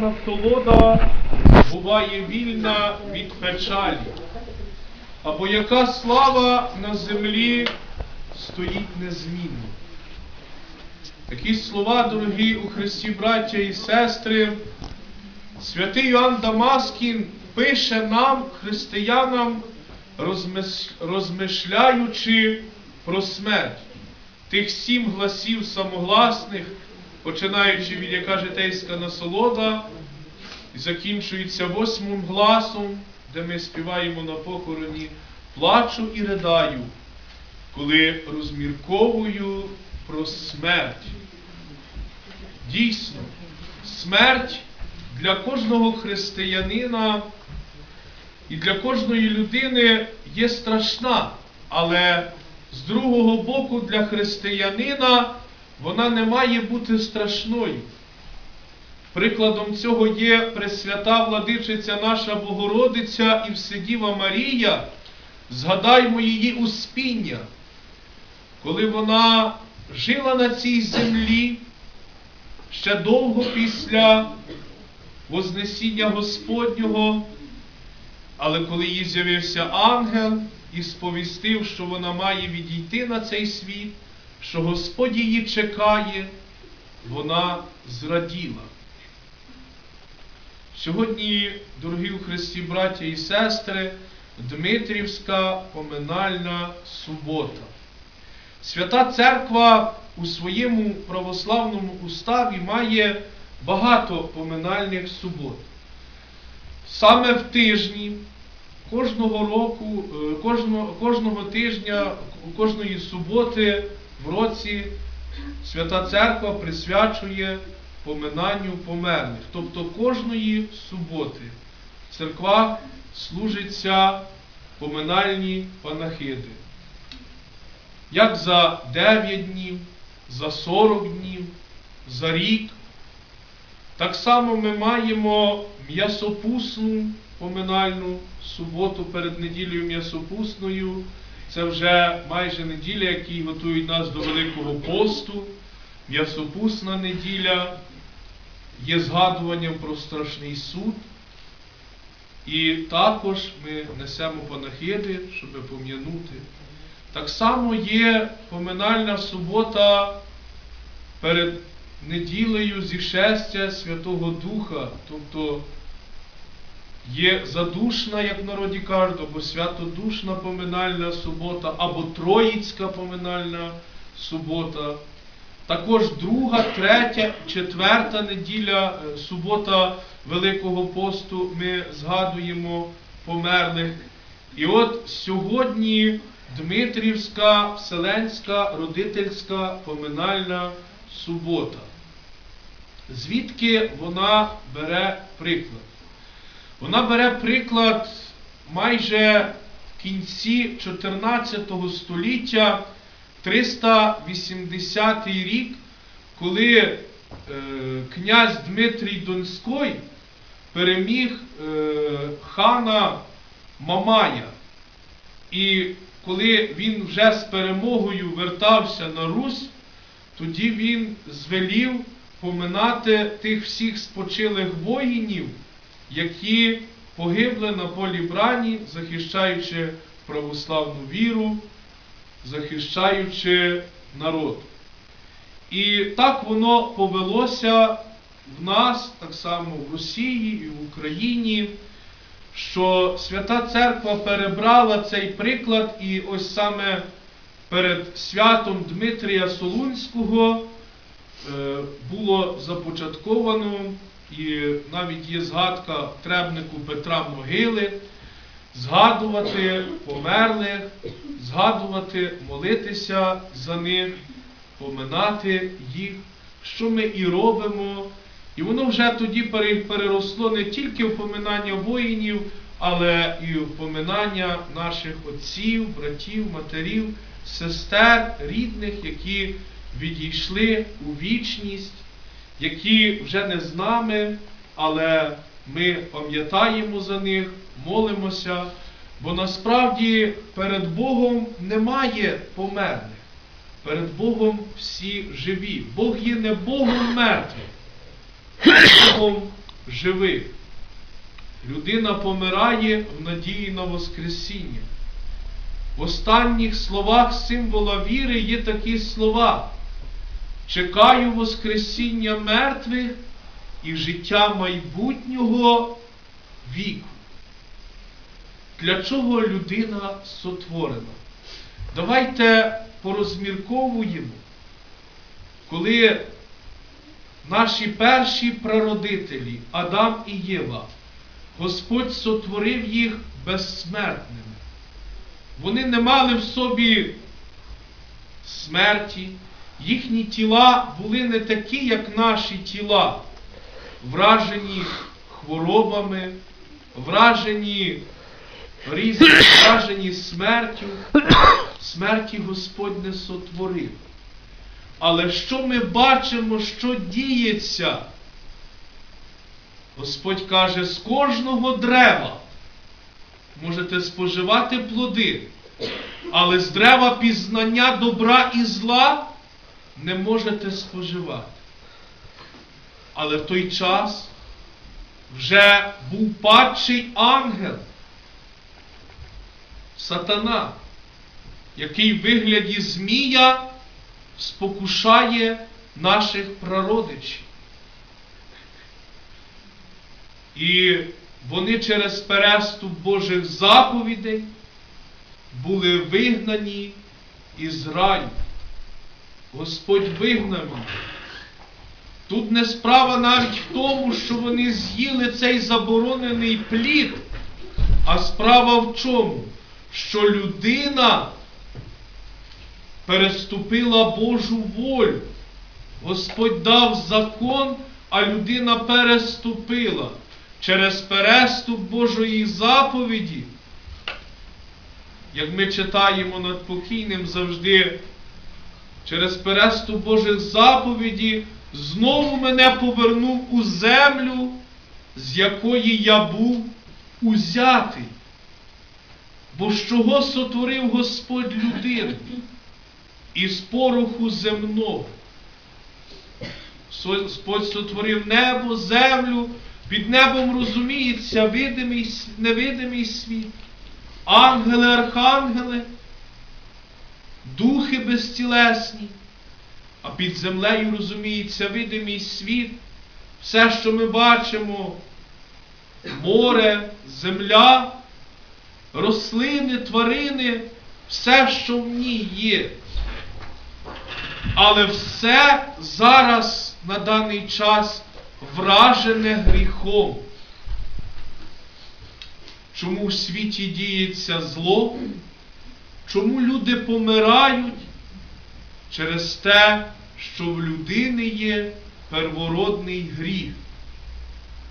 Насолода буває вільна від печалі, або яка слава на землі стоїть незмінно. Такі слова, дорогі у Христі, браття і сестри, святий Йоанн Дамаскін пише нам, християнам, розмишляючи про смерть тих сім гласів самогласних, починаючи від яка житейська насолода, і закінчується восьмим гласом, де ми співаємо на похороні Плачу і ридаю, коли розмірковую про смерть. Дійсно, смерть для кожного християнина і для кожної людини є страшна, але з другого боку для християнина вона не має бути страшною. Прикладом цього є Пресвята владичиця наша Богородиця і Вседіва Марія. Згадаймо її успіння, коли вона жила на цій землі ще довго після Вознесіння Господнього, але коли їй з'явився ангел і сповістив, що вона має відійти на цей світ, що Господь її чекає, вона зраділа. Сьогодні, дорогі у Христі браття і сестри, Дмитрівська поминальна субота. Свята Церква у своєму православному уставі має багато поминальних субот. Саме в тижні кожного року, е, кожного, кожного тижня, кожної суботи в році Свята Церква присвячує поминанню померлих. Тобто кожної суботи в церквах служаться поминальні панахиди. Як за 9 днів, за 40 днів, за рік. Так само ми маємо м'ясопусну поминальну суботу перед неділею м'ясопусною. Це вже майже неділя, які готують нас до Великого посту. М'ясопусна неділя є згадуванням про страшний суд. І також ми несемо панахиди, щоб пом'янути. Так само є поминальна субота перед неділею зішестя Святого Духа, тобто є задушна, як в народі кажуть, або святодушна поминальна субота, або Троїцька поминальна субота. Також друга, третя, четверта неділя, е, субота Великого посту ми згадуємо померлих. І от сьогодні Дмитрівська Вселенська родительська поминальна субота. Звідки вона бере приклад? Вона бере приклад майже в кінці 14 століття, 380 рік, коли е, князь Дмитрій Донський переміг е, хана Мамая. І коли він вже з перемогою вертався на Русь, тоді він звелів поминати тих всіх спочилих воїнів, які погибли на полі брані, захищаючи православну віру, захищаючи народ. І так воно повелося в нас, так само в Росії і в Україні, що Свята Церква перебрала цей приклад, і ось саме перед святом Дмитрія Солунського е, було започатковано, і навіть є згадка требнику Петра Могили, згадувати померлих, згадувати, молитися за них, поминати їх, що ми і робимо. І воно вже тоді переросло не тільки в поминання воїнів, але і в поминання наших отців, братів, матерів, сестер, рідних, які відійшли у вічність, які вже не з нами, але ми пам'ятаємо за них, молимося, бо насправді перед Богом немає померлих. Перед Богом всі живі. Бог є не Богом мертвих, а Богом живих. Людина помирає в надії на Воскресіння. В останніх словах символа віри є такі слова. Чекаю Воскресіння мертвих і життя майбутнього віку. Для чого людина сотворена? Давайте порозмірковуємо, коли наші перші прародителі, Адам і Єва, Господь сотворив їх безсмертними. Вони не мали в собі смерті, їхні тіла були не такі, як наші тіла, вражені хворобами, вражені різні, вражені смертю. Смерті Господь не сотворив. Але що ми бачимо, що діється? Господь каже, з кожного дерева можете споживати плоди, але з дерева пізнання добра і зла не можете споживати. Але в той час вже був падший ангел, сатана, який в вигляді змія спокушає наших прародичів. І вони через переступ Божих заповідей були вигнані із раю. Господь вигнав. Тут не справа навіть в тому, що вони з'їли цей заборонений плід, а справа в чому? Що людина переступила Божу волю. Господь дав закон, а людина переступила через переступ Божої заповіді. Як ми читаємо над покійним завжди, через переступ Божих заповіді знову мене повернув у землю, з якої я був узятий. Бо з чого сотворив Господь людину? Із пороху земного. Господь сотворив небо, землю, під небом розуміється видимий, невидимий світ, ангели, архангели, духи безтілесні, а під землею розуміється видимий світ, все, що ми бачимо, море, земля, рослини, тварини, все, що в ній є. Але все зараз на даний час вражене гріхом. Чому в світі діється зло? Чому люди помирають? Через те, що в людини є первородний гріх.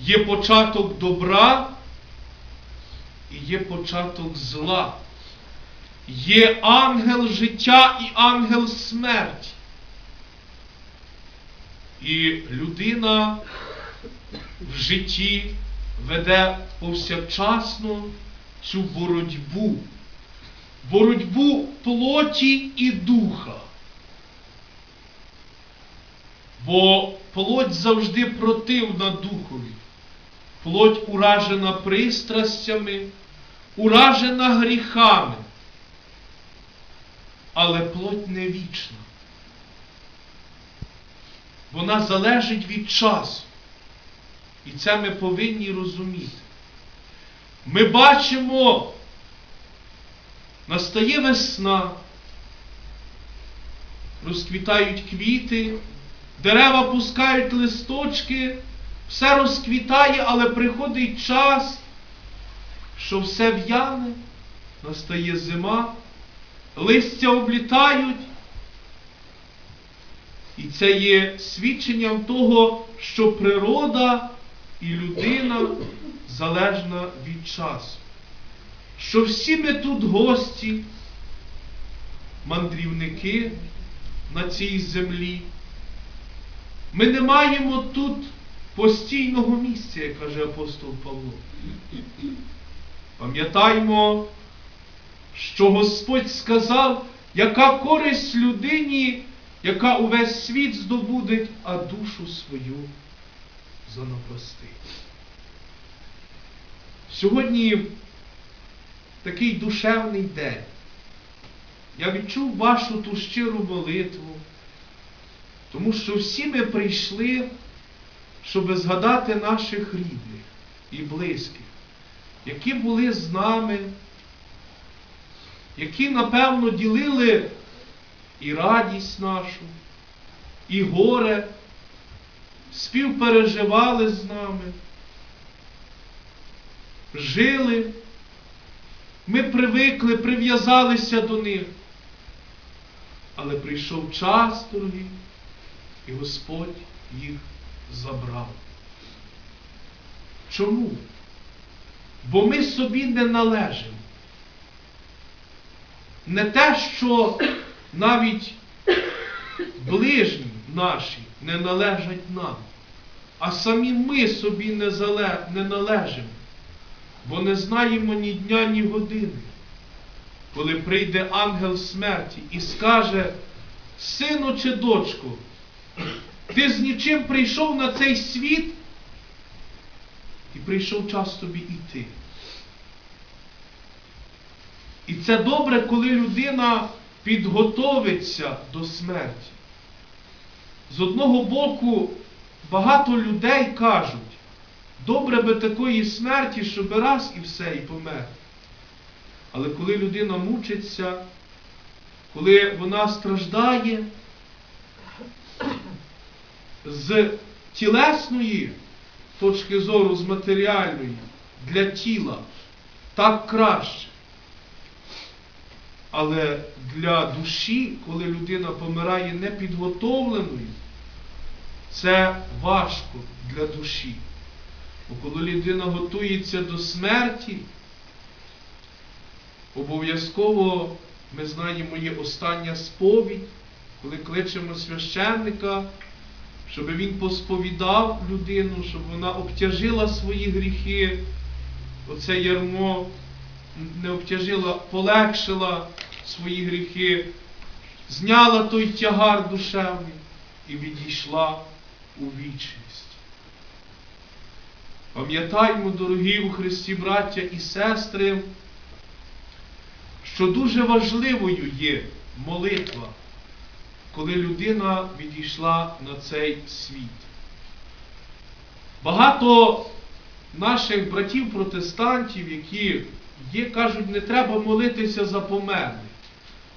Є початок добра і є початок зла. Є ангел життя і ангел смерті. І людина в житті веде повсякчасно цю боротьбу, боротьбу плоті і духа. Бо плоть завжди противна духові, плоть уражена пристрастями, уражена гріхами, але плоть не вічна. Вона залежить від часу. І це ми повинні розуміти. Ми бачимо, настає весна, розквітають квіти, дерева пускають листочки, все розквітає, але приходить час, що все в'яне, настає зима, листя облітають. І це є свідченням того, що природа і людина залежна від часу. Що всі ми тут гості, мандрівники на цій землі. Ми не маємо тут постійного місця, як каже апостол Павло. Пам'ятаймо, що Господь сказав, яка користь людині, яка увесь світ здобудеть, а душу свою занапасти. Сьогодні такий душевний день. Я відчув вашу ту щиру молитву, тому що всі ми прийшли, щоб згадати наших рідних і близьких, які були з нами, які, напевно, ділили і радість нашу, і горе, співпереживали з нами, жили. Ми привикли, прив'язалися до них. Але прийшов час, дорогі, і Господь їх забрав. Чому? Бо ми собі не належимо. Не те, що навіть ближні наші не належать нам, а самі ми собі не, належимо, бо не знаємо ні дня, ні години коли прийде ангел смерті і скаже, сину чи дочку, ти з нічим прийшов на цей світ, і прийшов час тобі йти. І це добре, коли людина підготовиться до смерті. З одного боку, багато людей кажуть, добре би такої смерті, щоб раз і все, і помер. Але коли людина мучиться, коли вона страждає з тілесної точки зору, з матеріальної, для тіла, так краще. Але для душі, коли людина помирає непідготовленою, це важко для душі. Бо коли людина готується до смерті, Обов'язково ми знаємо, є остання сповідь, коли кличемо священника, щоб він посповідав людину, щоб вона обтяжила свої гріхи, оце ярмо не обтяжила, полегшила свої гріхи, зняла той тягар душевний і відійшла у вічність. Пам'ятаймо, дорогі у Христі браття і сестри, що дуже важливою є молитва, коли людина відійшла на цей світ. Багато наших братів-протестантів, які є, кажуть, не треба молитися за померлих.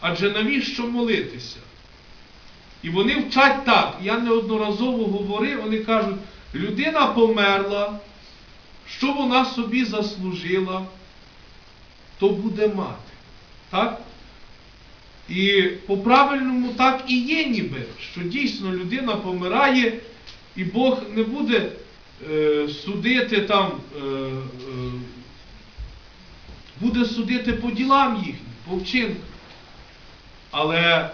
Адже навіщо молитися? І вони вчать так, я неодноразово говорив, вони кажуть, людина померла, що вона собі заслужила, то буде мати. Так? І по-правильному так і є ніби, що дійсно людина помирає, і Бог не буде е, судити там, е, е, буде судити по ділам їхнім, по вчинкам. Але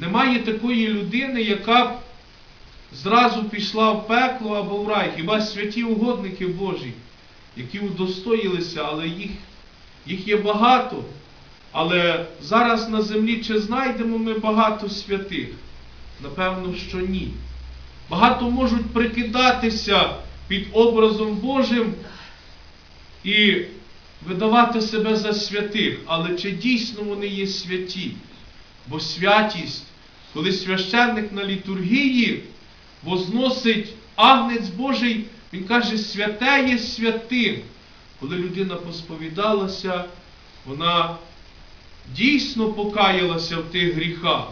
немає такої людини, яка б зразу пішла в пекло або в рай. Хіба святі угодники Божі, які удостоїлися, але їх, їх є багато. Але зараз на землі чи знайдемо ми багато святих? Напевно, що ні. Багато можуть прикидатися під образом Божим і видавати себе за святих, але чи дійсно вони є святі? Бо святість, коли священник на літургії возносить агнець Божий, він каже, святе є святим. Коли людина посповідалася, вона дійсно покаялася в тих гріхах.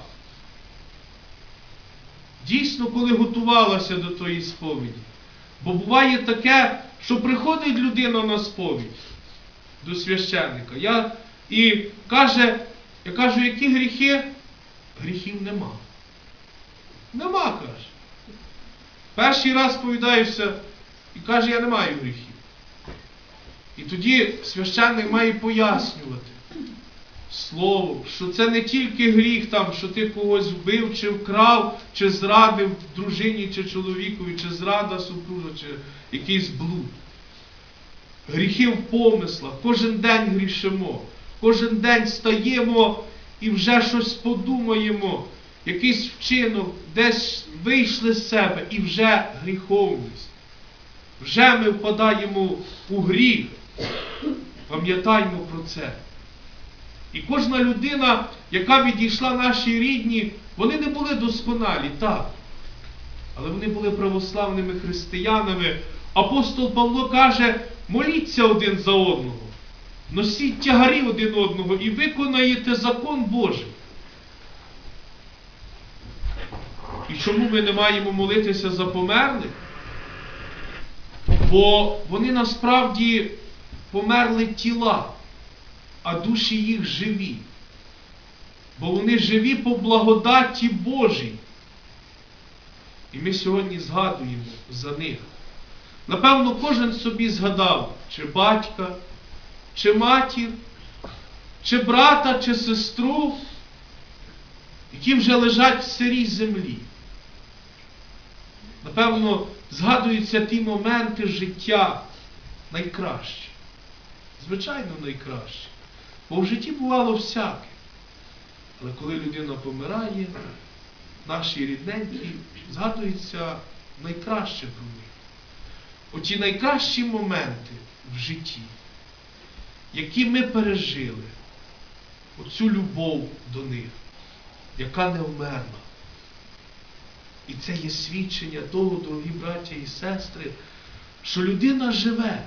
Дійсно, коли готувалася до тої сповіді. Бо буває таке, що приходить людина на сповідь до священника. Я, І каже, я кажу, які гріхи? Гріхів нема. Нема, каже. Перший раз сповідаюся і каже, я не маю гріхів. І тоді священник має пояснювати слово, що це не тільки гріх, там, що ти когось вбив, чи вкрав, чи зрадив дружині, чи чоловікові, чи зрада супружа, чи якийсь блуд. Гріхи в помислах, кожен день грішимо, кожен день стаємо і вже щось подумаємо, якийсь вчинок, десь вийшли з себе і вже гріховність. вже ми впадаємо у гріх. Пам'ятаймо про це. І кожна людина, яка відійшла наші рідні, вони не були досконалі, так. Але вони були православними християнами. Апостол Павло каже, моліться один за одного, носіть тягарі один одного і виконаєте закон Божий. Чому ми не маємо молитися за померлих? Бо вони насправді померли тіла, а душі їх живі. Бо вони живі по благодаті Божій. І ми сьогодні згадуємо за них. Напевно, кожен собі згадав, чи батька, чи матір, чи брата, чи сестру, які вже лежать в сирій землі. Напевно, згадуються ті моменти життя найкращі. Звичайно, найкращі. Бо в житті бувало всяке. Але коли людина помирає, наші рідненькі, згадується найкраще про них. Оті найкращі моменти в житті, які ми пережили, оцю любов до них, яка не вмерла. І це є свідчення того, дорогі браття і сестри, що людина живе.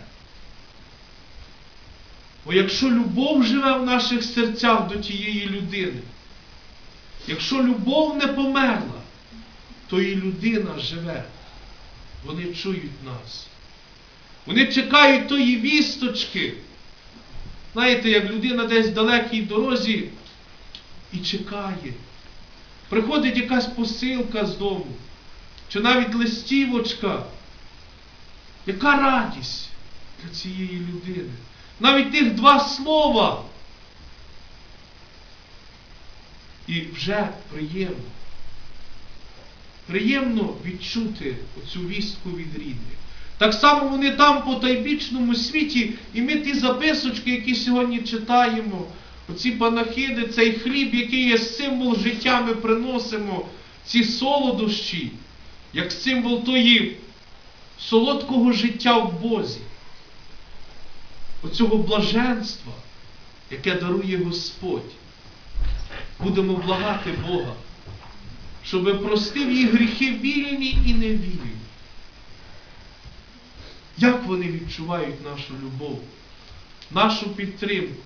Бо якщо любов живе в наших серцях до тієї людини, якщо любов не померла, то і людина живе. Вони чують нас. Вони чекають тої вісточки. Знаєте, як людина десь в далекій дорозі і чекає. Приходить якась посилка з дому, чи навіть листівочка. Яка радість для цієї людини? Навіть тих два слова. І вже приємно. Приємно відчути оцю вістку від рідних. Так само вони там по тайбічному світі, і ми ті записочки, які сьогодні читаємо, оці панахиди, цей хліб, який є символ життя, ми приносимо, ці солодощі, як символ тої солодкого життя в Бозі, оцього блаженства, яке дарує Господь. Будемо благати Бога, щоб простив їх гріхи вільні і невільні. Як вони відчувають нашу любов, нашу підтримку?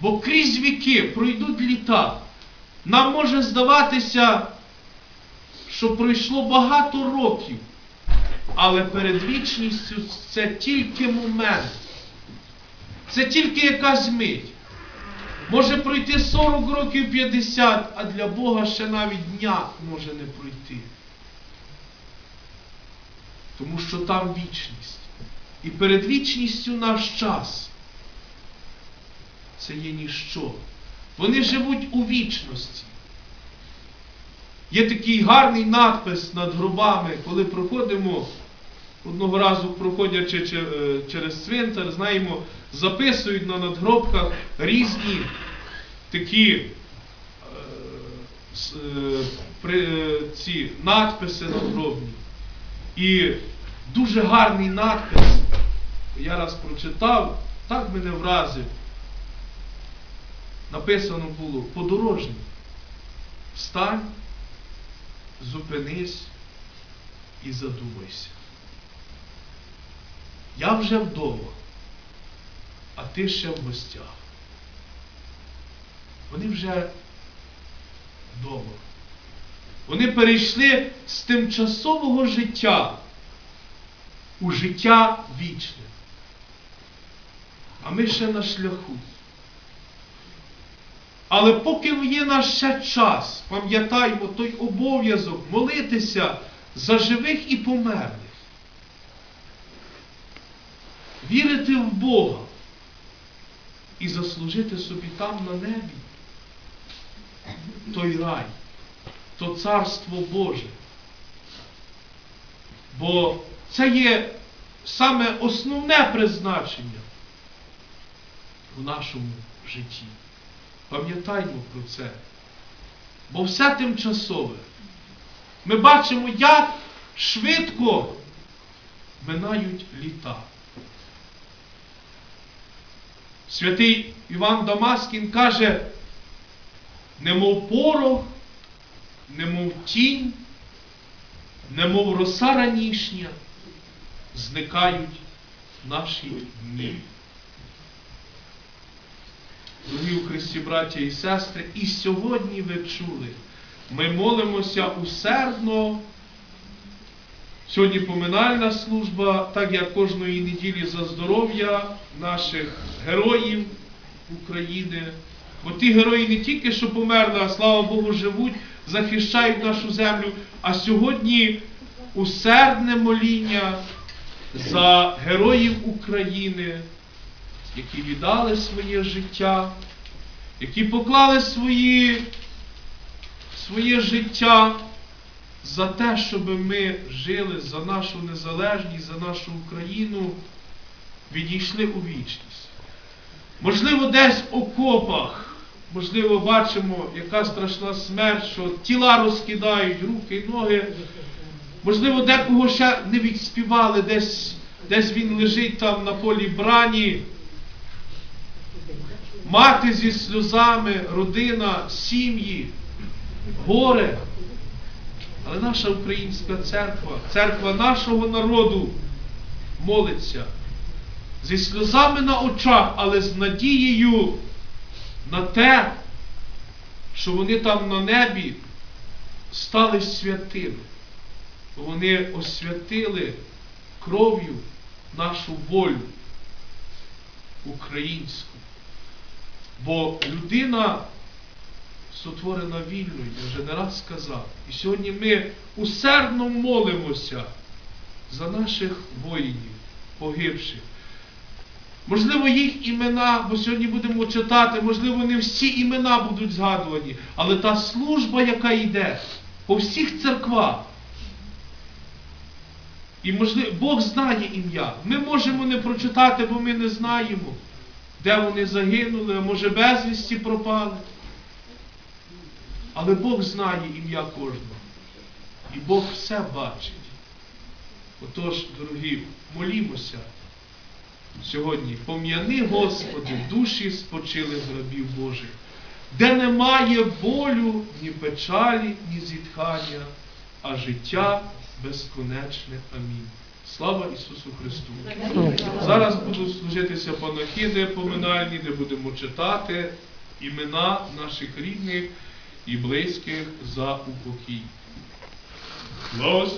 Бо крізь віки пройдуть літа. Нам може здаватися, що пройшло багато років, але перед вічністю це тільки момент. Це тільки якась мить. Може пройти 40 років 50, а для Бога ще навіть дня може не пройти. Тому що там вічність. І перед вічністю наш час. Це є ніщо. Вони живуть у вічності. Є такий гарний надпис над гробами, коли проходимо, одного разу проходячи е, через цвинтар, знаємо, записують на надгробках різні такі е, е, ці надписи надгробні. І дуже гарний надпис, я раз прочитав, так мене вразив. Написано було подорожній. Встань, зупинись і задумайся. Я вже вдома, а ти ще в гостях. Вони вже вдома. Вони перейшли з тимчасового життя у життя вічне. А ми ще на шляху. Але поки є наш ще час, пам'ятаймо той обов'язок молитися за живих і померлих. Вірити в Бога і заслужити собі там на небі той рай, то царство Боже. Бо це є саме основне призначення в нашому житті. Пам'ятаймо про це. Бо все тимчасове. Ми бачимо, як швидко минають літа. Святий Іван Дамаскін каже, немов порох, немов тінь, немов роса ранішня, зникають наші дні. Дорогі у Христі, браття і сестри, і сьогодні ви чули, ми молимося усердно. Сьогодні поминальна служба, так як кожної неділі за здоров'я наших героїв України. Бо ті герої не тільки що померли, а слава Богу, живуть, захищають нашу землю. А сьогодні усердне моління за героїв України, які віддали своє життя, які поклали свої, своє життя за те, щоб ми жили за нашу незалежність, за нашу Україну, відійшли у вічність. Можливо, десь в окопах, можливо, бачимо, яка страшна смерть, що тіла розкидають, руки і ноги. Можливо, декого ще не відспівали, десь, десь він лежить там на полі брані. Мати зі сльозами, родина, сім'ї, горе. Але наша українська церква, церква нашого народу молиться зі сльозами на очах, але з надією на те, що вони там на небі стали святими. Вони освятили кров'ю нашу волю українську. Бо людина сотворена вільною, я вже не раз сказав. І сьогодні ми усердно молимося за наших воїнів, погибших. Можливо, їх імена, бо сьогодні будемо читати, можливо, не всі імена будуть згадувані, але та служба, яка йде по всіх церквах, і можливо, Бог знає ім'я. Ми можемо не прочитати, бо ми не знаємо, де вони загинули, а може безвісті пропали. Але Бог знає ім'я кожного. І Бог все бачить. Отож, дорогі, молімося сьогодні. Пом'яни, Господи, душі спочилих рабів Божих, де немає болю, ні печалі, ні зітхання, а життя безконечне. Амінь. Слава Ісусу Христу! Зараз будуть служитися панахиди поминальні, де будемо читати імена наших рідних і близьких за упокій. Бог!